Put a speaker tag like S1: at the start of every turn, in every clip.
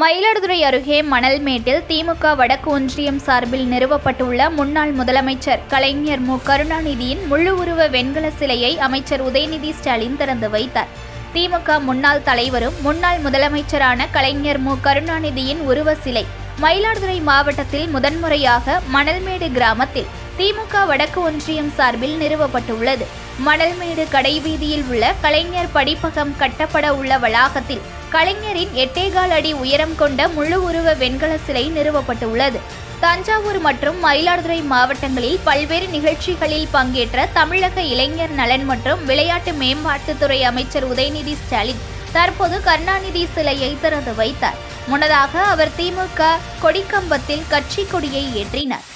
S1: மயிலாடுதுறை அருகே மணல்மேட்டில் திமுக வடக்கு ஒன்றியம் சார்பில் நிறுவப்பட்டுள்ள முன்னாள் முதலமைச்சர் கலைஞர் மு. கருணாநிதியின் முழு உருவ வெண்கல சிலையை அமைச்சர் உதயநிதி ஸ்டாலின் திறந்து வைத்தார். திமுக முன்னாள் தலைவரும் முன்னாள் முதலமைச்சரான கலைஞர் மு. கருணாநிதியின் உருவ சிலை மயிலாடுதுறை மாவட்டத்தில் முதன்முறையாக மணல்மேடு கிராமத்தில் திமுக வடக்கு ஒன்றியம் சார்பில் நிறுவப்பட்டுள்ளது. மணல்மேடு கடைவீதியில் உள்ள கலைஞர் படிப்பகம் கட்டப்பட உள்ள வளாகத்தில் கலைஞரின் எட்டேகால் அடி உயரம் கொண்ட முழு உருவ வெண்கல சிலை நிறுவப்பட்டுள்ளது. தஞ்சாவூர் மற்றும் மயிலாடுதுறை மாவட்டங்களில் பல்வேறு நிகழ்ச்சிகளில் பங்கேற்ற தமிழக இளைஞர் நலன் மற்றும் விளையாட்டு மேம்பாட்டுத்துறை அமைச்சர் உதயநிதி ஸ்டாலின் தற்போது கருணாநிதி சிலையை திறந்து வைத்தார். முன்னதாக அவர் திமுக கொடிக்கம்பத்தில் கட்சி கொடியை ஏற்றினார்.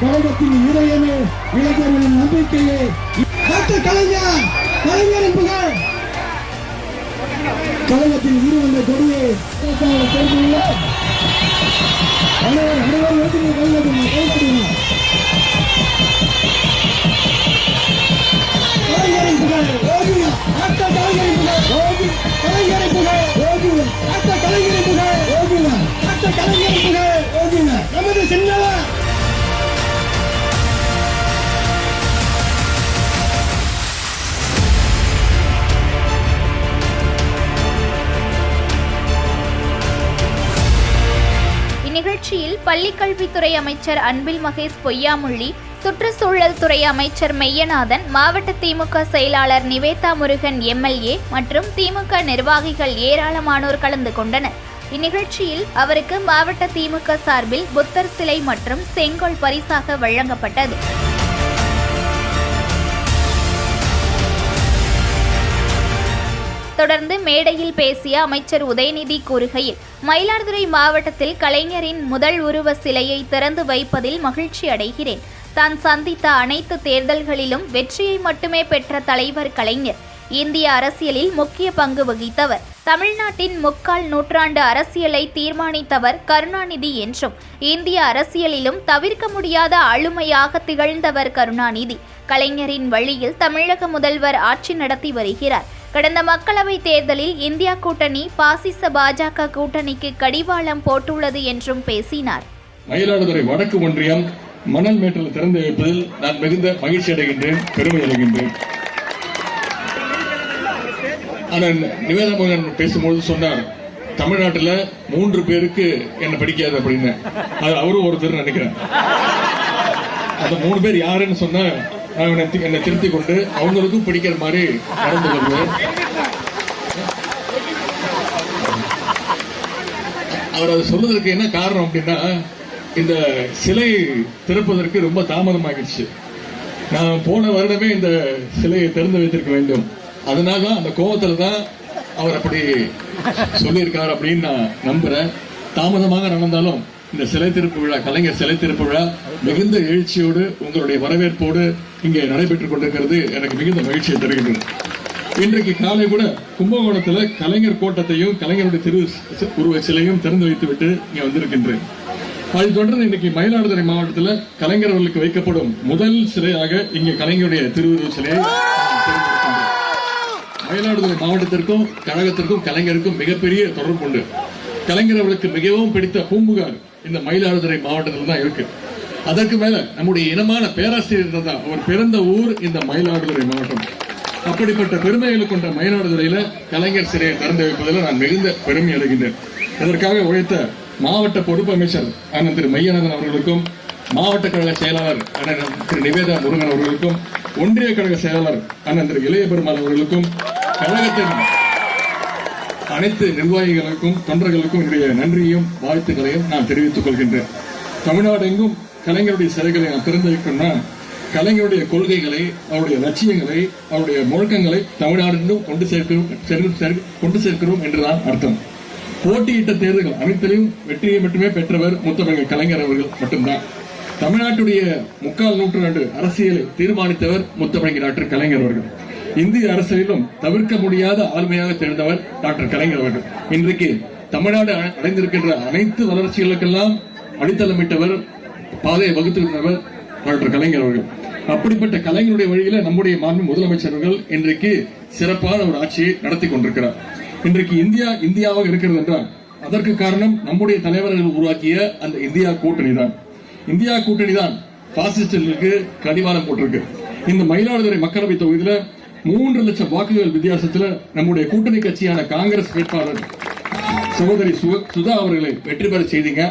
S2: கழகத்தின் இதயமே இளைஞர்களின் நம்பிக்கையே. டாக்டர் கலைஞர் கலைஞரின் புகழ். கழகத்தின் இருவந்த கொடியை செய்துள்ள அனைவரும் அனைவரும் ஏற்றுங்க
S1: இந்நிகழ்ச்சியில் பள்ளிக்கல்வித்துறை அமைச்சர் அன்பில் மகேஷ் பொய்யாமொழி சுற்றுச்சூழல் துறை அமைச்சர் மெய்யநாதன் மாவட்ட திமுக செயலாளர் நிவேதா முருகன் எம்எல்ஏ மற்றும் திமுக நிர்வாகிகள் ஏராளமானோர் கலந்து கொண்டனர். இந்நிகழ்ச்சியில் அவருக்கு மாவட்ட திமுக சார்பில் புத்தர் சிலை மற்றும் செங்கோல் பரிசாக வழங்கப்பட்டது. தொடர்ந்து மேடையில் பேசிய அமைச்சர் உதயநிதி கூறுகையில் மயிலாடுதுறை மாவட்டத்தில் கலைஞரின் முதல் உருவ சிலையை திறந்து வைப்பதில் மகிழ்ச்சி அடைகிறேன். தான் சந்தித்த அனைத்து தேர்தல்களிலும் வெற்றியை மட்டுமே பெற்ற தலைவர் கலைஞர். இந்திய அரசியலில் முக்கிய பங்கு வகித்தவர். தமிழ்நாட்டின் முக்கால் நூற்றாண்டு அரசியலை தீர்மானித்தவர் கருணாநிதி என்றும் இந்திய அரசியலிலும் தவிர்க்க முடியாத ஆளுமையாக திகழ்ந்தவர் கருணாநிதி. கலைஞரின் வழியில் தமிழக முதல்வர் ஆட்சி நடத்தி வருகிறார். கடந்த மக்களவைத் தேர்தலில் இந்தியா கூட்டணி பாசிச பாஜக கூட்டணிக்கு கடிவாளம் போட்டுள்ளது என்றும் பேசினார்.
S3: மயிலாடுதுறை வடக்கு ஒன்றியம் மணல் மேட்டில் திறந்து வைப்பதில் நான் மிகுந்த மகிழ்ச்சி அடைகின்றேன் பெருமை அடைகின்றேன். ஆனால் நிவேதா மகன் பேசும்போது சொன்னார் தமிழ்நாட்டில் மூன்று பேருக்கு என்ன பிடிக்காது அப்படின்னு. அது அவரும் ஒருத்தர் நினைக்கிறேன். அந்த மூணு பேர் யாருன்னு சொன்ன நான் என்னை திருத்திக் கொண்டு அவங்களுக்கும் பிடிக்கிற மாதிரி நடந்து கொள்வேன். அவர் அதை சொல்றதற்கு என்ன காரணம் அப்படின்னா இந்த சிலை திறப்பதற்கு ரொம்ப தாமதமாகிடுச்சு. நான் போன வருடமே இந்த சிலையை திறந்து வைத்திருக்க வேண்டும். அதனால தான் அந்த கோபத்துல தான் அவர் அப்படி சொல்லியிருக்கார் அப்படின்னு நான் நம்புறேன். தாமதமாக நடந்தாலும் இந்த சிலை திறப்பு விழா கலைஞர் சிலை திறப்பு விழா மிகுந்த எழுச்சியோடு உங்களுடைய வரவேற்போடு இங்கே நடைபெற்றுக் கொண்டிருக்கிறது. எனக்கு மிகுந்த மகிழ்ச்சியை தருகின்றது இன்றைக்கு காலை கூட கும்பகோணத்துல கலைஞர் கோட்டத்தையும் கலைஞருடைய திரு உருவ சிலையும் திறந்து வைத்துவிட்டு இங்கே வந்திருக்கின்றேன். அதை தொடர்ந்து இன்னைக்கு மயிலாடுதுறை மாவட்டத்துல கலைஞர் அவர்களுக்கு வைக்கப்படும் முதல் சிலையாக இங்கே கலைஞருடைய திருவுருவ சிலையை மயிலாடுதுறை மாவட்டத்திற்கும் கழகத்திற்கும் கலைஞருக்கும் மிகப்பெரிய தொடர்பு உண்டு கலைஞர் அவர்களுக்கு மிகவும் பிடித்த பூம்புகார் இந்த மயிலாடுதுறை மாவட்டத்தில் தான் இருக்கு. அதற்கு மேல நம்முடைய இனமான பேராசிரியர் தான் அவர் பிறந்த ஊர் இந்த மயிலாடுதுறை மாவட்டம். அப்படிப்பட்ட பெருமைகளை கொண்ட மயிலாடுதுறையில கலைஞர் சிலையை திறந்து வைப்பதில் நான் மிகுந்த பெருமை அடைகின்றேன். இதற்காக உழைத்த மாவட்ட பொறுப்பு அமைச்சர் அண்ணன் திரு மையநாதன் அவர்களுக்கும் மாவட்ட கழக செயலாளர் அண்ணன் திரு நிவேதா முருகன் அவர்களுக்கும் ஒன்றிய கழக செயலாளர் அண்ணன் திரு இளைய பெருமாள் அவர்களுக்கும் கழகத்தின் அனைத்து நிர்வாகிகளுக்கும் தொண்டர்களுக்கும் என்னுடைய நன்றியும் வாழ்த்துக்களையும் நான் தெரிவித்துக் கொள்கின்றேன். தமிழ்நாடு எங்கும் கலைஞருடைய சிலைகளை நான் திறந்து வைக்கணும்னா கலைஞருடைய கொள்கைகளை அவருடைய லட்சியங்களை அவருடைய முழக்கங்களை தமிழ்நாடு கொண்டு சேர்க்கிறோம் கொண்டு சேர்க்கிறோம் என்றுதான் அர்த்தம். போட்டியிட்ட தேர்தல்கள் அனைத்திலையும் வெற்றியை மட்டுமே பெற்றவர் முத்தமிழ் கலைஞர் அவர்கள் மட்டும்தான். தமிழ்நாட்டுடைய முக்கால் நூற்றாண்டு அரசியலை தீர்மானித்தவர் முத்தமிழ் டாக்டர் கலைஞர் அவர்கள். இந்திய அரசியலிலும் தவிர்க்க முடியாத ஆளுமையாக தெரிந்தவர் டாக்டர் கலைஞர் அவர்கள். இன்றைக்கு தமிழ்நாடு அடைந்திருக்கின்ற அனைத்து வளர்ச்சிகளுக்கெல்லாம் அடித்தளமிட்டவர் பாதையை வகுத்திருந்தவர் டாக்டர் கலைஞர் அவர்கள். அப்படிப்பட்ட கலைஞருடைய வழியில நம்முடைய மாண்பு முதலமைச்சர்கள் இன்றைக்கு சிறப்பான ஒரு ஆட்சியை நடத்தி கொண்டிருக்கிறார். இன்றைக்கு இந்தியா இந்தியாவாக இருக்கிறது என்றால் அதற்கு காரணம் நம்முடைய தலைவர்கள் உருவாக்கிய அந்த இந்தியா கூட்டணி தான். இந்தியா கூட்டணி தான் பாசிஸ்டர்களுக்கு கடிவாளம் போட்டிருக்கு. இந்த மயிலாடுதுறை மக்களவை தொகுதியில மூன்று லட்சம் வாக்குகள் வித்தியாசத்துல நம்முடைய கூட்டணி கட்சியான காங்கிரஸ் வேட்பாளர் சகோதரி சுதா அவர்களை வெற்றி பெற செய்தீங்க.